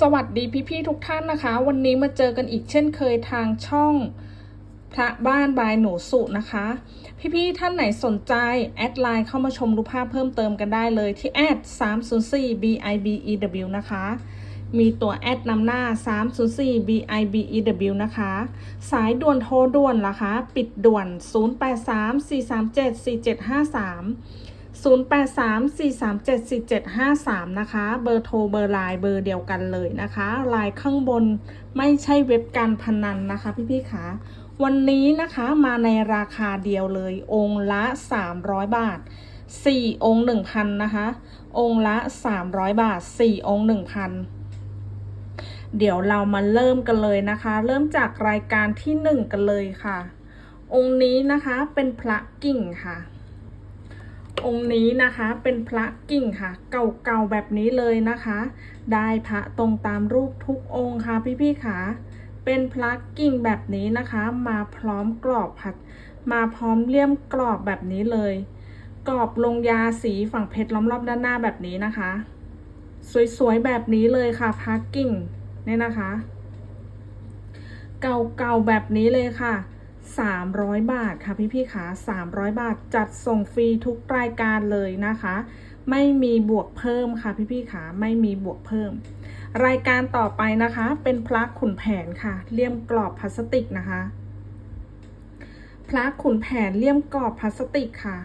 สวัสดีพี่ๆทุกท่านนะคะ วันนี้มาเจอกันอีกเช่นเคยทางช่องพระบ้านบายหนูสุนะคะ พี่ๆท่านไหนสนใจ แอดไลน์เข้ามาชมรูปภาพเพิ่มเติมกันได้เลยที่แอด304 bibew นะคะ มีตัวแอดนำหน้า 304 bibew นะคะ สายด่วนโทรด่วนนะคะ ปิดด่วน 0834374753 0834374753 นะคะ เบอร์โทรเบอร์ไลน์เบอร์เดียวกันเลยนะคะไลน์ข้างบนไม่ใช่เว็บการพนันนะคะพี่ๆคะวันนี้นะคะมาในราคาเดียวเลย องค์ละ 300 บาท 4 องค์ 1,000 นะคะ องค์ละ 300 บาท 4 องค์ 1,000 เดี๋ยวเรามาเริ่มกันเลยนะคะ เริ่มจากรายการที่ 1 กันเลยค่ะ องค์นี้นะคะเป็นพระกิ่งค่ะ องค์นี้นะคะเป็นพระกิ่งค่ะ เก่าๆแบบนี้เลยนะคะ ได้พระตรงตามรูปทุกองค์ค่ะพี่ๆค่ะเป็นพระกิ่งแบบนี้นะคะ มาพร้อมกรอบผัดมาพร้อมเลี่ยมกรอบแบบนี้เลย กรอบลงยาสีฝั่งเพชรล้อมรอบด้านหน้าแบบนี้นะคะ สวยๆแบบนี้เลยค่ะพระกิ่งเนี่ยนะคะ เก่าๆแบบนี้เลยค่ะ 300 บาทค่ะพี่ๆค่ะ300 บาทจัดส่งฟรีทุกรายการเลยนะคะ ไม่มีบวกเพิ่มค่ะพี่ๆค่ะไม่มีบวกเพิ่ม รายการต่อไปนะคะ เป็นพระขุนแผนค่ะเลี่ยมกรอบพลาสติกนะคะ พระขุนแผนเลี่ยมกรอบพลาสติกค่ะ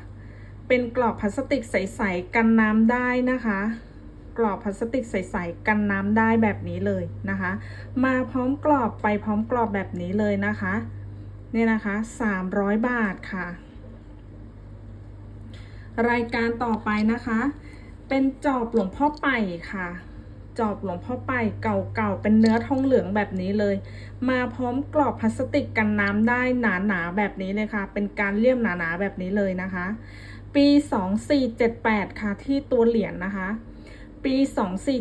เป็นกรอบพลาสติกใสๆกันน้ำได้นะคะกรอบพลาสติกใสๆกันน้ำได้แบบนี้เลยนะคะ มาพร้อมกรอบไปพร้อมกรอบแบบนี้เลยนะคะ เนี่ยนะคะ 300 บาทค่ะ รายการต่อไปนะคะ เป็นจอบหลวงพ่อไปค่ะ จอบหลวงพ่อไปเก่าๆ เป็นเนื้อทองเหลืองแบบนี้เลย มาพร้อมกรอบพลาสติกกันน้ำได้หนาๆแบบนี้เลยค่ะ เป็นการเลี่ยมหนาๆแบบนี้เลยนะคะ ปี 2478 ค่ะที่ตัวเหรียญนนะคะปี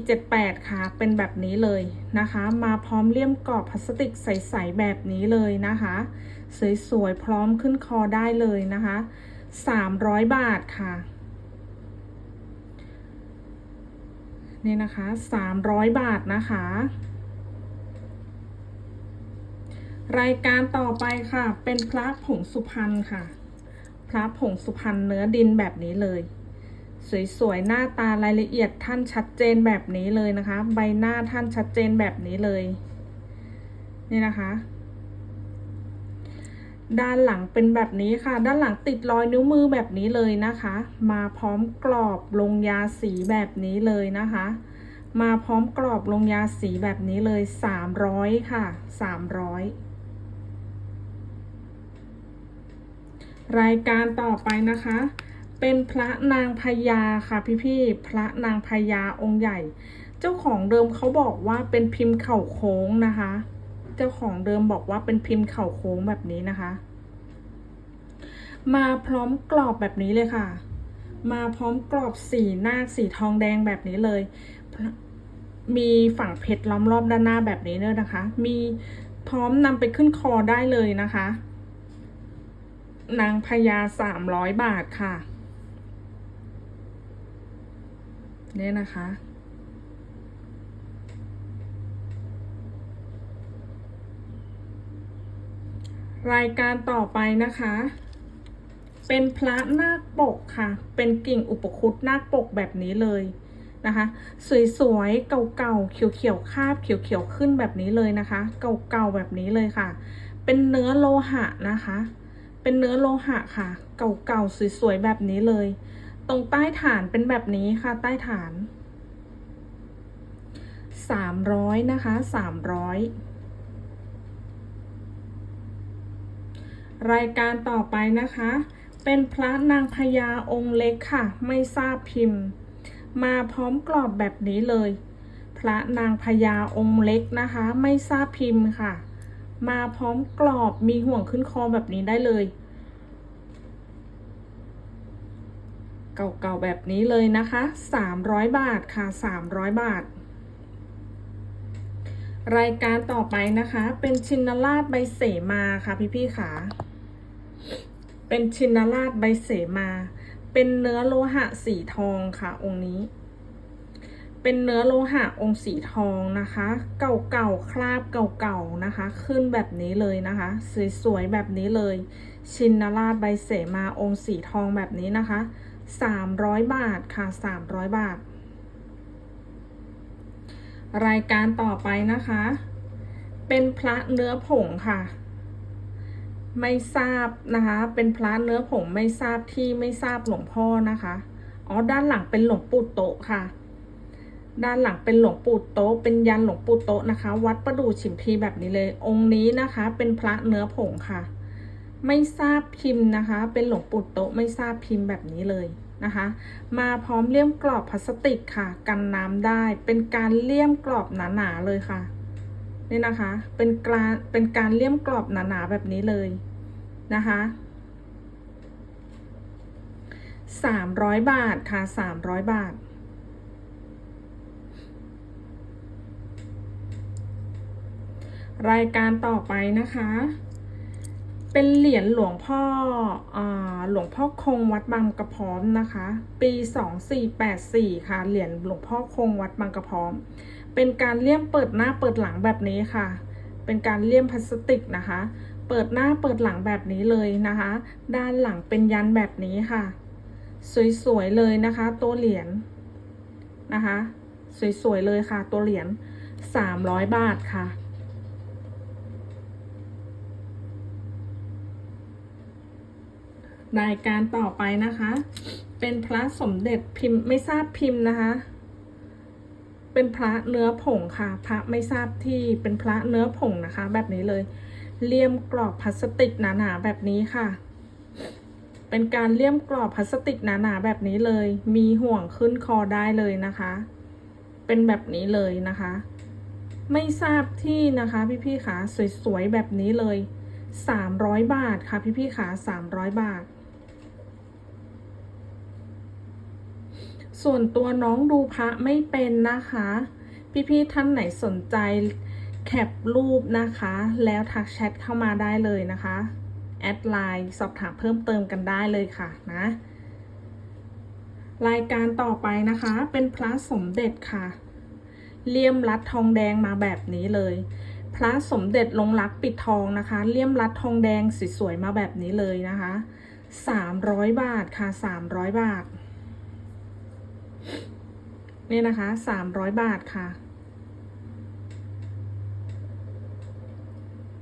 2478 ค่ะ เป็นแบบนี้เลยนะคะ มาพร้อมเลี่ยมกรอบพลาสติกใส ๆ แบบนี้เลยนะคะ สวยๆพร้อมขึ้นคอได้เลยนะคะ300 บาทค่ะนี่นะคะ300 บาทนะคะ รายการต่อไปค่ะ เป็นพระผงสุพรรณค่ะ พระผงสุพรรณเนื้อดินแบบนี้เลย สวยๆหน้าตารายละเอียดท่านชัดเจนแบบนี้เลยนะคะ ใบหน้าท่านชัดเจนแบบนี้เลย นี่นะคะ ด้านหลังเป็นแบบนี้ค่ะ ด้านหลังติดรอยนิ้วมือแบบนี้เลยนะคะ มาพร้อมกรอบลงยาสีแบบนี้เลยนะคะ มาพร้อมกรอบลงยาสีแบบนี้เลย 300 ค่ะ 300 รายการต่อไปนะคะ เป็นพระนางพญาค่ะพี่ๆ พระนางพญาองค์ใหญ่ เจ้าของเดิมเขาบอกว่าเป็นพิมพ์เข่าโค้งนะคะ เจ้าของเดิมบอกว่าเป็นพิมพ์เข่าโค้งแบบนี้นะคะ มาพร้อมกรอบแบบนี้เลยค่ะ มาพร้อมกรอบสีหน้าสีทองแดงแบบนี้เลย มีฝั่งเพชรล้อมรอบด้านหน้าแบบนี้เลยนะคะ มีพร้อมนำไปขึ้นคอได้เลยนะคะ นางพญาสามร้อยบาทค่ะ เนี่ยนะคะ รายการต่อไปนะคะ เป็นพระนาคปกค่ะ เป็นกิ่งอุปคุตนาคปกแบบนี้เลยนะคะ สวยๆ เก่าๆ เขียวๆ คาบเขียวๆ ขึ้นแบบนี้เลยนะคะ เก่าๆ แบบนี้เลยค่ะ เป็นเนื้อโลหะนะคะ เป็นเนื้อโลหะค่ะ เก่าๆ สวยๆ แบบนี้เลย ตรงใต้ฐานเป็นแบบนี้ค่ะ ใต้ฐาน300นะคะ300ร รายการต่อไปนะคะ เป็นพระนางพญาองค์เล็กค่ะ ไม่ทราบพิมพ์ มาพร้อมกรอบแบบนี้เลย พระนางพญาองค์เล็กนะคะ ไม่ทราบพิมพ์ค่ะ มาพร้อมกรอบมีห่วงขึ้นคอแบบนี้ได้เลย เก่าๆแบบนี้เลยนะคะ 300 บาทค่ะ 300 บาทรายการต่อไปนะคะ เป็นชินราชใบเสมาค่ะพี่ๆค่ะ เป็นชินราชใบเสมา เป็นเนื้อโลหะสีทองค่ะองค์นี้ เป็นเนื้อโลหะองค์สีทองนะคะ เก่าๆคราบเก่าๆนะคะ ขึ้นแบบนี้เลยนะคะ สวยๆแบบนี้เลย ชินราชใบเสมาองค์สีทองแบบนี้นะคะ300บาทค่ะ300บาท รายการต่อไปนะคะ เป็นพระเนื้อผงค่ะ ไม่ทราบนะคะ เป็นพระเนื้อผงไม่ทราบที่ไม่ทราบหลวงพ่อนะคะ อ๋อ ด้านหลังเป็นหลวงปู่โตค่ะ ด้านหลังเป็นหลวงปู่โตเป็นยันหลวงปู่โตนะคะ วัดประดู่ฉิมพีแบบนี้เลย องค์นี้นะคะ เป็นพระเนื้อผงค่ะ ไม่ทราบพิมพ์นะคะ เป็นหลวงปู่โตไม่ทราบพิมพ์แบบนี้เลยนะคะ มาพร้อมเลี่ยมกรอบพลาสติกค่ะ กันน้ำได้ เป็นการเลี่ยมกรอบหนาๆเลยค่ะ นี่นะคะ เป็นการเป็นการเลี่ยมกรอบหนาๆแบบนี้เลยนะคะสามร้อยบาทค่ะสามร้อยบาท รายการต่อไปนะคะ เป็นเหรียญหลวงพ่ออหลวงพ่อคงวัดบางกระพร้อมนะคะ ปี2484ค่ะ เหรียญหลวงพ่อคงวัดบางกระพร้อม เป็นการเลี่ยมเปิดหน้าเปิดหลังแบบนี้ค่ะ เป็นการเลี่ยมพลาสติกนะคะ เปิดหน้าเปิดหลังแบบนี้เลยนะคะ ด้านหลังเป็นยันแบบนี้ค่ะ สวยๆเลยนะคะ ตัวเหรียญนะคะ สวยๆเลยค่ะ ตัวเหรียญ300บาทค่ะรายการต่อไปนะคะ เป็นพระสมเด็จพิมพ์ไม่ทราบพิมพ์นะคะ เป็นพระเนื้อผงค่ะ พระไม่ทราบที่เป็นพระเนื้อผงนะคะ แบบนี้เลยเลี่ยมกรอบพลาสติกหนาๆแบบนี้ค่ะ เป็นการเลี่ยมกรอบพลาสติกหนาๆแบบนี้เลย มีห่วงขึ้นคอได้เลยนะคะ เป็นแบบนี้เลยนะคะ ไม่ทราบที่นะคะพี่ๆขาสวยๆแบบนี้เลย 300 บาทค่ะพี่ๆขา300 บาท ส่วนตัวน้องดูพระไม่เป็นนะคะ พี่ๆท่านไหนสนใจแคปรูปนะคะ แล้วทักแชทเข้ามาได้เลยนะคะ แอดไลน์สอบถามเพิ่มเติมกันได้เลยค่ะนะ รายการต่อไปนะคะเป็นพระสมเด็จค่ะ เลี่ยมรัดทองแดงมาแบบนี้เลย พระสมเด็จลงรักปิดทองนะคะ เลี่ยมรัดทองแดงสวยๆมาแบบนี้เลยนะคะ 300 บาทค่ะ 300 บาท นี่นะคะ300บาทค่ะ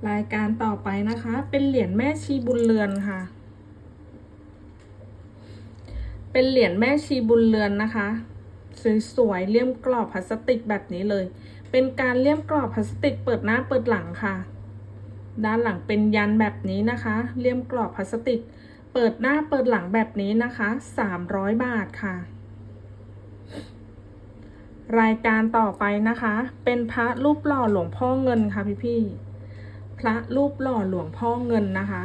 รายการต่อไปนะคะ เป็นเหรียญแม่ชีบุญเรือนค่ะ เป็นเหรียญแม่ชีบุญเรือนนะคะสวยๆเลี่ยมกรอบพลาสติกแบบนี้เลย เป็นการเลี่ยมกรอบพลาสติกเปิดหน้าเปิดหลังค่ะ ด้านหลังเป็นยันแบบนี้นะคะ เลี่ยมกรอบพลาสติก เปิดหน้าเปิดหลังแบบนี้นะคะ 300 บาทค่ะ รายการต่อไปนะคะ เป็นพระรูปหล่อหลวงพ่อเงินค่ะพี่ๆพระรูปหล่อหลวงพ่อเงินนะคะ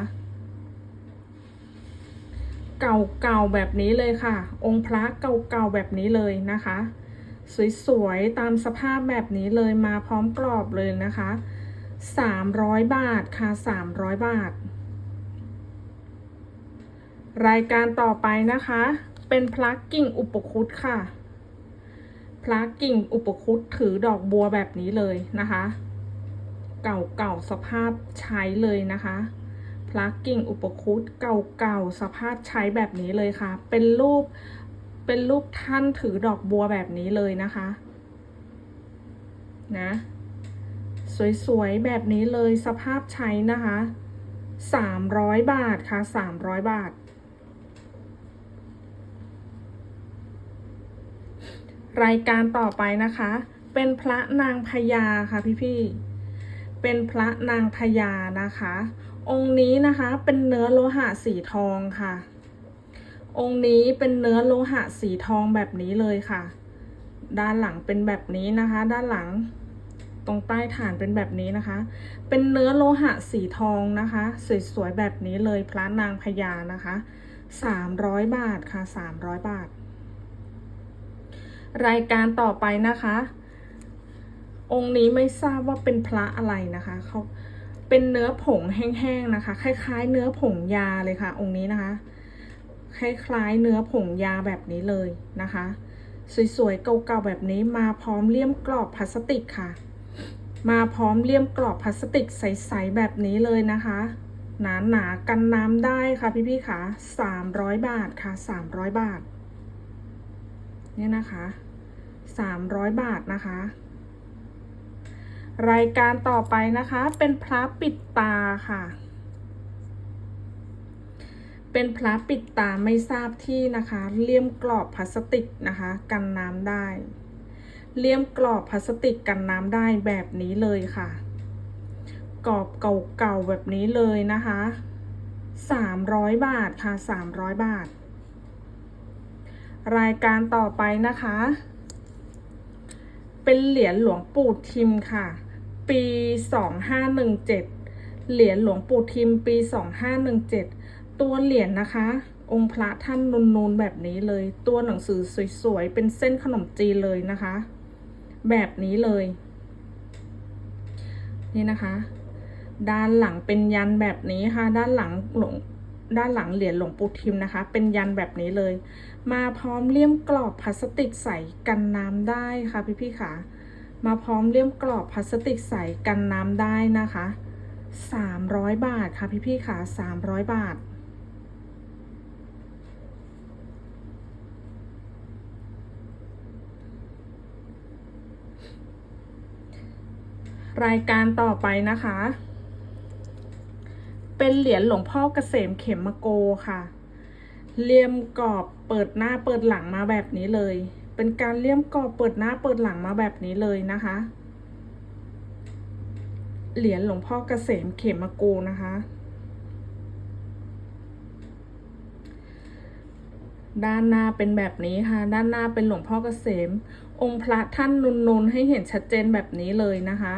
เก่าๆแบบนี้เลยค่ะ องค์พระเก่าๆแบบนี้เลยนะคะ สวยๆตามสภาพแบบนี้เลยมาพร้อมกรอบเลยนะคะ300บาทค่ะ300บาท รายการต่อไปนะคะ เป็นพระกิ่งอุปคุตค่ะ พระกิ่งอุปคุตถือดอกบัวแบบนี้เลยนะคะ เก่าๆสภาพใช้เลยนะคะพระกิ่งอุปคุตเก่าๆสภาพใช้แบบนี้เลยค่ะ เป็นรูปเป็นรูปท่านถือดอกบัวแบบนี้เลยนะคะนะสวยๆ แบบนี้เลยสภาพใช้นะคะ 300 บาทค่ะ 300 บาท รายการต่อไปนะคะ เป็นพระนางพญาค่ะพี่ๆเป็นพระนางพญานะคะ องค์นี้นะคะเป็นเนื้อโลหะสีทองค่ะ องค์นี้เป็นเนื้อโลหะสีทองแบบนี้เลยค่ะ ด้านหลังเป็นแบบนี้นะคะ ด้านหลังตรงใต้ฐานเป็นแบบนี้นะคะ เป็นเนื้อโลหะสีทองนะคะ สวยๆแบบนี้เลยพระนางพญานะคะ 300 บาทค่ะ 300 บาท รายการต่อไปนะคะ องค์นี้ไม่ทราบว่าเป็นพระอะไรนะคะเขาเป็นเนื้อผงแห้งๆนะคะ คล้ายๆ เนื้อผงยาเลยค่ะ องค์นี้นะคะ คล้ายๆ เนื้อผงยาแบบนี้เลยนะคะ สวยๆเก่าๆแบบนี้มาพร้อมเลี่ยมกรอบพลาสติกค่ะ มาพร้อมเลี่ยมกรอบพลาสติกใสๆแบบนี้เลยนะคะหนาหนาๆกันน้ำได้ค่ะพี่ๆค่ะ300บาทค่ะ300บาท เนี่ยนะคะ 300 บาทนะคะ รายการต่อไปนะคะ เป็นพระปิดตาค่ะ เป็นพระปิดตาไม่ทราบที่นะคะ เลี่ยมกรอบพลาสติกนะคะ กันน้ำได้ เลี่ยมกรอบพลาสติกกันน้ำได้แบบนี้เลยค่ะ กรอบเก่าๆแบบนี้เลยนะคะ300บาทค่ะ300บาท รายการต่อไปนะคะ เป็นเหรียญหลวงปู่ทิมค่ะ ปี2517เหรียญหลวงปู่ทิมปี2517ตัวเหรียญนะคะ องค์พระท่านนูนๆแบบนี้เลย ตัวหนังสือสวยๆ เป็นเส้นขนมจีนเลยนะคะ แบบนี้เลย นี่นะคะ ด้านหลังเป็นยันแบบนี้ค่ะ ด้านหลังหลวง ด้านหลังเหรียญหลวงปู่ทิมนะคะ เป็นยันแบบนี้เลย มาพร้อมเลี่ยมกรอบพลาสติกใสกันน้ำได้ค่ะพี่ๆค่ะ มาพร้อมเลี่ยมกรอบพลาสติกใสกันน้ำได้นะคะ 300 บาทค่ะพี่ๆค่ะ 300 บาทรายการต่อไปนะคะ เป็นเหรียญหลวงพ่อเกษมเข็มมโกค่ะ เลี่ยมกรอบเปิดหน้าเปิดหลังมาแบบนี้เลย เป็นการเลี่ยมกรอบเปิดหน้าเปิดหลังมาแบบนี้เลยนะคะ เหรียญหลวงพ่อเกษมเข็มมโกนะคะ ด้านหน้าเป็นแบบนี้ค่ะ ด้านหน้าเป็นหลวงพ่อเกษม องค์พระท่านนูนๆให้เห็นชัดเจนแบบนี้เลยนะคะ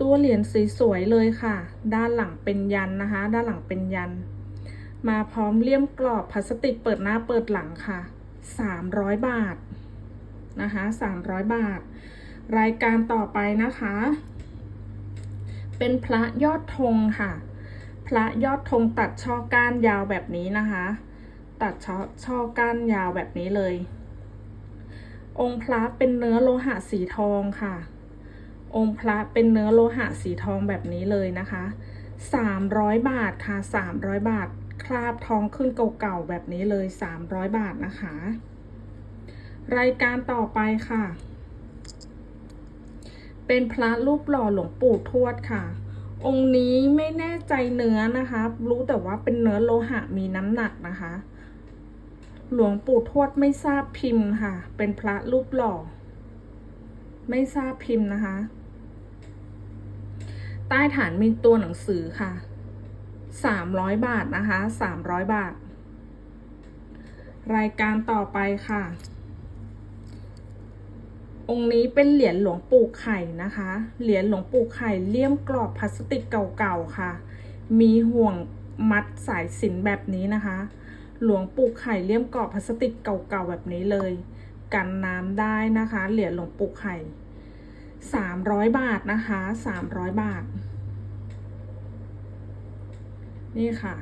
ตัวเหรียญสวยๆเลยค่ะ ด้านหลังเป็นยันนะคะ ด้านหลังเป็นยัน มาพร้อมเลี่ยมกรอบพลาสติกเปิดหน้าเปิดหลังค่ะ 300 บาทนะคะ 300 บาท รายการต่อไปนะคะ เป็นพระยอดธงค่ะ พระยอดธงตัดช่อก้านยาวแบบนี้นะคะ ตัดช่อช่อก้านยาวแบบนี้เลย องค์พระเป็นเนื้อโลหะสีทองค่ะ องค์พระเป็นเนื้อโลหะสีทองแบบนี้เลยนะคะ 300 บาทค่ะ 300 บาท คราบทองขึ้นเก่าๆแบบนี้เลย 300 บาทนะคะ รายการต่อไปค่ะ เป็นพระรูปหล่อหลวงปู่ทวดค่ะ องค์นี้ไม่แน่ใจเนื้อนะคะ รู้แต่ว่าเป็นเนื้อโลหะมีน้ำหนักนะคะ หลวงปู่ทวดไม่ทราบพิมพ์ค่ะ เป็นพระรูปหล่อไม่ทราบพิมพ์นะคะ ใต้ฐานมีตัวหนังสือค่ะสามร้อยบาทนะคะสามร้อยบาท รายการต่อไปค่ะ องค์นี้เป็นเหรียญหลวงปู่ไข่นะคะ เหรียญหลวงปู่ไข่เลี่ยมกรอบพลาสติกเก่าๆค่ะ มีห่วงมัดสายสินแบบนี้นะคะ หลวงปู่ไข่เลี่ยมกรอบพลาสติกเก่าๆแบบนี้เลย กันน้ำได้นะคะ เหรียญหลวงปู่ไข่ สามร้อยบาทนะคะสามร้อยบาท นี่ค่ะ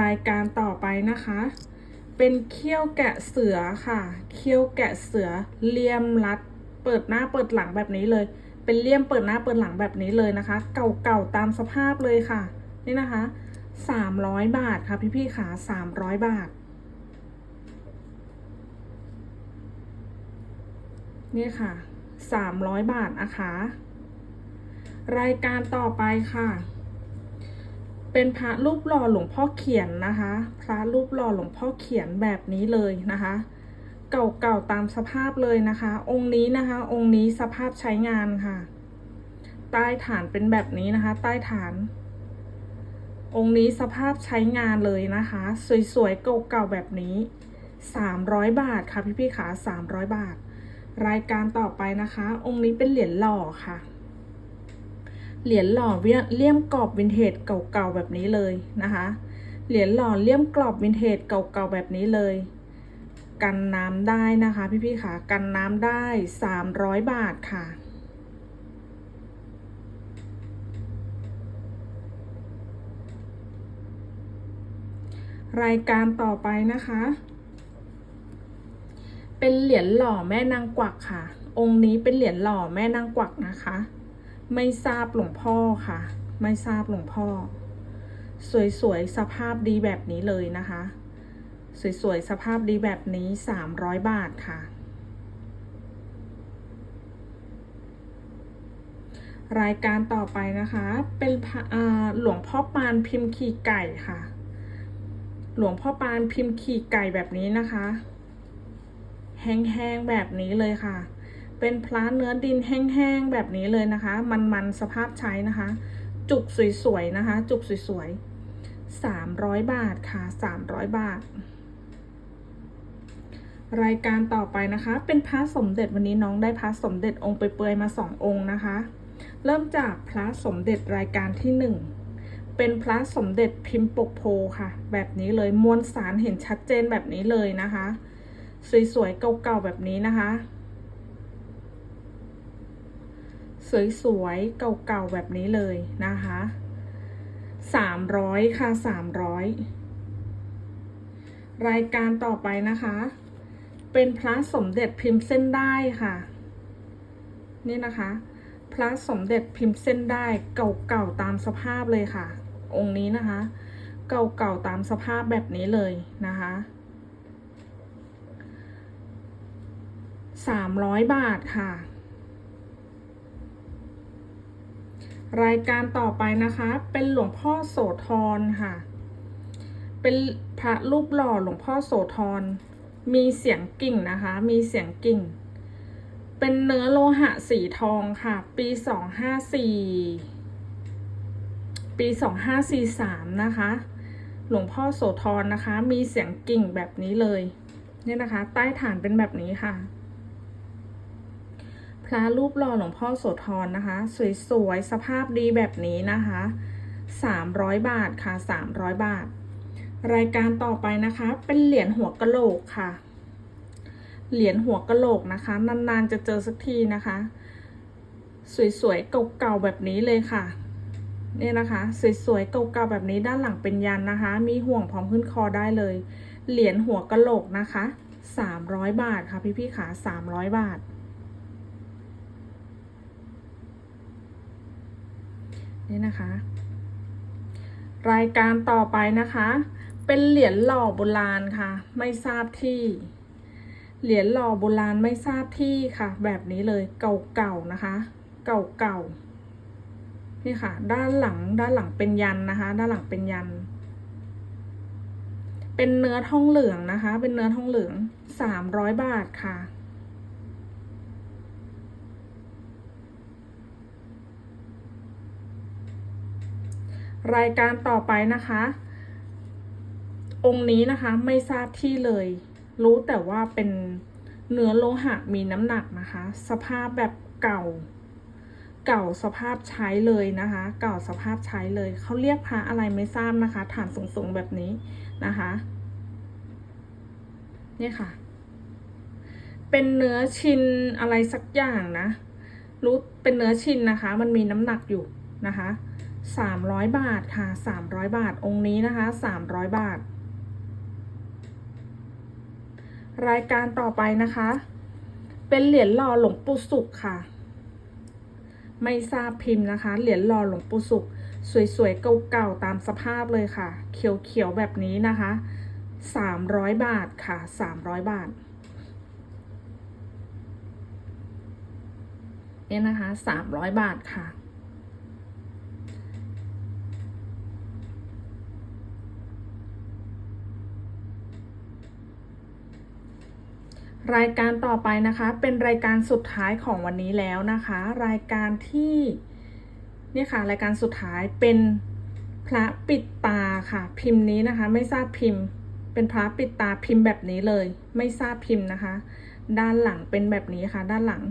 รายการต่อไปนะคะ เป็นเขี้ยวแกะเสือค่ะ เขี้ยวแกะเสือเลี่ยมรัด เปิดหน้าเปิดหลังแบบนี้เลย เป็นเลี่ยมเปิดหน้าเปิดหลังแบบนี้เลยนะคะ เก่าๆตามสภาพเลยค่ะ นี่นะคะสามร้อยบาทค่ะพี่ๆค่ะสามร้อยบาท นี่ค่ะ สามร้อยบาทนะคะ รายการต่อไปค่ะ เป็นพระรูปหล่อหลวงพ่อเขียนนะคะ พระรูปหล่อหลวงพ่อเขียนแบบนี้เลยนะคะ เก่าๆตามสภาพเลยนะคะ องค์นี้นะคะ องค์นี้สภาพใช้งานค่ะ ใต้ฐานเป็นแบบนี้นะคะ ใต้ฐาน องค์นี้สภาพใช้งานเลยนะคะ สวยๆเก่าๆแบบนี้ 300 บาทค่ะพี่ๆขา300 บาท รายการต่อไปนะคะ องค์นี้เป็นเหรียญหล่อค่ะ เหรียญหล่อเวียเลี่ยมกรอบวินเทจเก่าๆแบบนี้เลยนะคะ เหรียญหล่อเลี่ยมกรอบวินเทจเก่าๆแบบนี้เลย กันน้ำได้นะคะพี่ๆค่ะ กันน้ำได้ 300 บาทค่ะรายการต่อไปนะคะ เป็นเหรียญหล่อแม่นางกวักค่ะ องค์นี้เป็นเหรียญหล่อแม่นางกวักนะคะ ไม่ทราบหลวงพ่อค่ะ ไม่ทราบหลวงพ่อ สวยๆสภาพดีแบบนี้เลยนะคะ สวยๆสภาพดีแบบนี้300บาทค่ะ รายการต่อไปนะคะ เป็นหลวงพ่อปานพิมพ์ขี่ไก่ค่ะ หลวงพ่อปานพิมพ์ขี่ไก่แบบนี้นะคะ แห้งๆแบบนี้เลยค่ะ เป็นพระเนื้อดินแห้งๆแบบนี้เลยนะคะ มันๆสภาพใช้นะคะ จุกสวยๆนะคะ จุกสวยๆ300บาทค่ะ300บาท รายการต่อไปนะคะ เป็นพระสมเด็จวันนี้น้องได้พระสมเด็จองค์ไปเปลือยๆมาสององค์นะคะ เริ่มจากพระสมเด็จรายการที่หนึ่งเป็นพระสมเด็จพิมพ์ปกโพค่ะ แบบนี้เลยมวลสารเห็นชัดเจนแบบนี้เลยนะคะ สวยๆเก่าๆแบบนี้นะคะ สวยๆเก่าๆแบบนี้เลยนะคะสามร้อยค่ะสามร้อยรายการต่อไปนะคะ เป็นพระสมเด็จพิมพ์เส้นได้ค่ะ นี่นะคะ พระสมเด็จพิมพ์เส้นได้เก่าๆตามสภาพเลยค่ะ องค์นี้นะคะ เก่าๆตามสภาพแบบนี้เลยนะคะ สามร้อยบาทค่ะ รายการต่อไปนะคะ เป็นหลวงพ่อโสธรค่ะ เป็นพระรูปหล่อหลวงพ่อโสธร มีเสียงกิ่งนะคะ มีเสียงกิ่ง เป็นเนื้อโลหะสีทองค่ะ ปีสองห้าสี่ปีสองห้าสี่สามนะคะ หลวงพ่อโสธรนะคะ มีเสียงกิ่งแบบนี้เลยเนี่ยนะคะ ใต้ฐานเป็นแบบนี้ค่ะ พระรูปหล่อหลวงพ่อโสธรนะคะ สวยๆ สภาพดีแบบนี้นะคะ 300 บาทค่ะ 300 บาท รายการต่อไปนะคะ เป็นเหรียญหัวกะโหลกค่ะ เหรียญหัวกะโหลกนะคะ นานๆจะเจอสักทีนะคะ สวยๆ เก่าๆ แบบนี้เลยค่ะเนี่ยนะคะ สวยๆเก่าๆแบบนี้ด้านหลังเป็นยันนะคะ มีห่วงพร้อมขึ้นคอได้เลย เหรียญหัวกะโหลกนะคะ 300 บาทค่ะพี่ๆขา300 บาท นี่นะคะ รายการต่อไปนะคะ เป็นเหรียญหล่อโบราณค่ะ ไม่ทราบที่ เหรียญหล่อโบราณไม่ทราบที่ค่ะ แบบนี้เลยเก่าๆนะคะ เก่าๆนี่ค่ะ ด้านหลังด้านหลังเป็นยันนะคะ ด้านหลังเป็นยัน เป็นเนื้อทองเหลืองนะคะ เป็นเนื้อทองเหลืองสามร้อยบาทค่ะ รายการต่อไปนะคะ องค์นี้นะคะไม่ทราบที่เลย รู้แต่ว่าเป็นเนื้อโลหะมีน้ำหนักนะคะ สภาพแบบเก่า เก่าสภาพใช้เลยนะคะ เก่าสภาพใช้เลย เขาเรียกพระอะไรไม่ทราบนะคะ ฐานสูงๆแบบนี้นะคะนี่ค่ะ เป็นเนื้อชินอะไรสักอย่างนะ รู้เป็นเนื้อชินนะคะ มันมีน้ำหนักอยู่นะคะ สามร้อยบาทค่ะสามร้อยบาทองค์นี้นะคะสามร้อยบาท รายการต่อไปนะคะ เป็นเหรียญหล่อหลวงปู่สุขค่ะ ไม่ทราบพิมพ์นะคะ เหรียญหล่อหลวงปู่สุข สวยๆ เก่าๆ ตามสภาพเลยค่ะ เขียวๆ แบบนี้นะคะสามร้อยบาทค่ะสามร้อยบาทเนี่ยนะคะสามร้อยบาทค่ะ รายการต่อไปนะคะ เป็นรายการสุดท้ายของวันนี้แล้วนะคะ รายการที่เนี่ยค่ะ รายการสุดท้ายเป็นพระปิดตาค่ะ พิมพ์นี้นะคะ ไม่ทราบพิมพ์ เป็นพระปิดตาพิมพ์แบบนี้เลย ไม่ทราบพิมพ์นะคะ ด้านหลังเป็นแบบนี้ค่ะ ด้านหลัง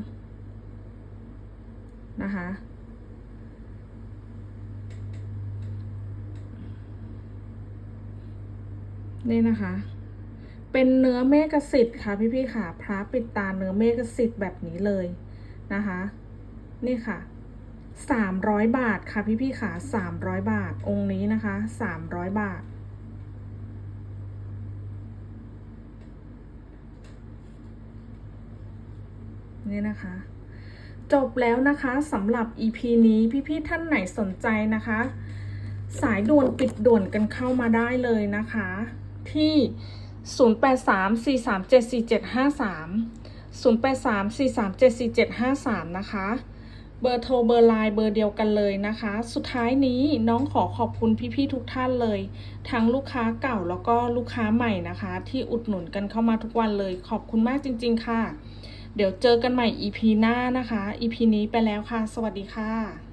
นะคะนี่นะคะ เป็นเนื้อเมฆสิทธิ์ค่ะพี่ๆค่ะ พระปิดตาเนื้อเมฆสิทธิ์แบบนี้เลยนะคะ นี่ค่ะสามร้อยบาทค่ะพี่ๆค่ะสามร้อยบาทองค์นี้นะคะสามร้อยบาทนเนี่ยนะคะจบแล้วนะคะสำหรับ EP นี้พี่ๆท่านไหนสนใจนะคะ สายด่วนปิดด่วนกันเข้ามาได้เลยนะคะ ที่ 0834374753 0834374753 นะคะ เบอร์โทรเบอร์ไลน์เบอร์เดียวกันเลยนะคะ สุดท้ายนี้น้องขอขอบคุณพี่ๆทุกท่านเลย ทั้งลูกค้าเก่าแล้วก็ลูกค้าใหม่นะคะ ที่อุดหนุนกันเข้ามาทุกวันเลย ขอบคุณมากจริง ๆ ค่ะ เดี๋ยวเจอกันใหม่ EP หน้านะคะ EP นี้ไปแล้วค่ะ สวัสดีค่ะ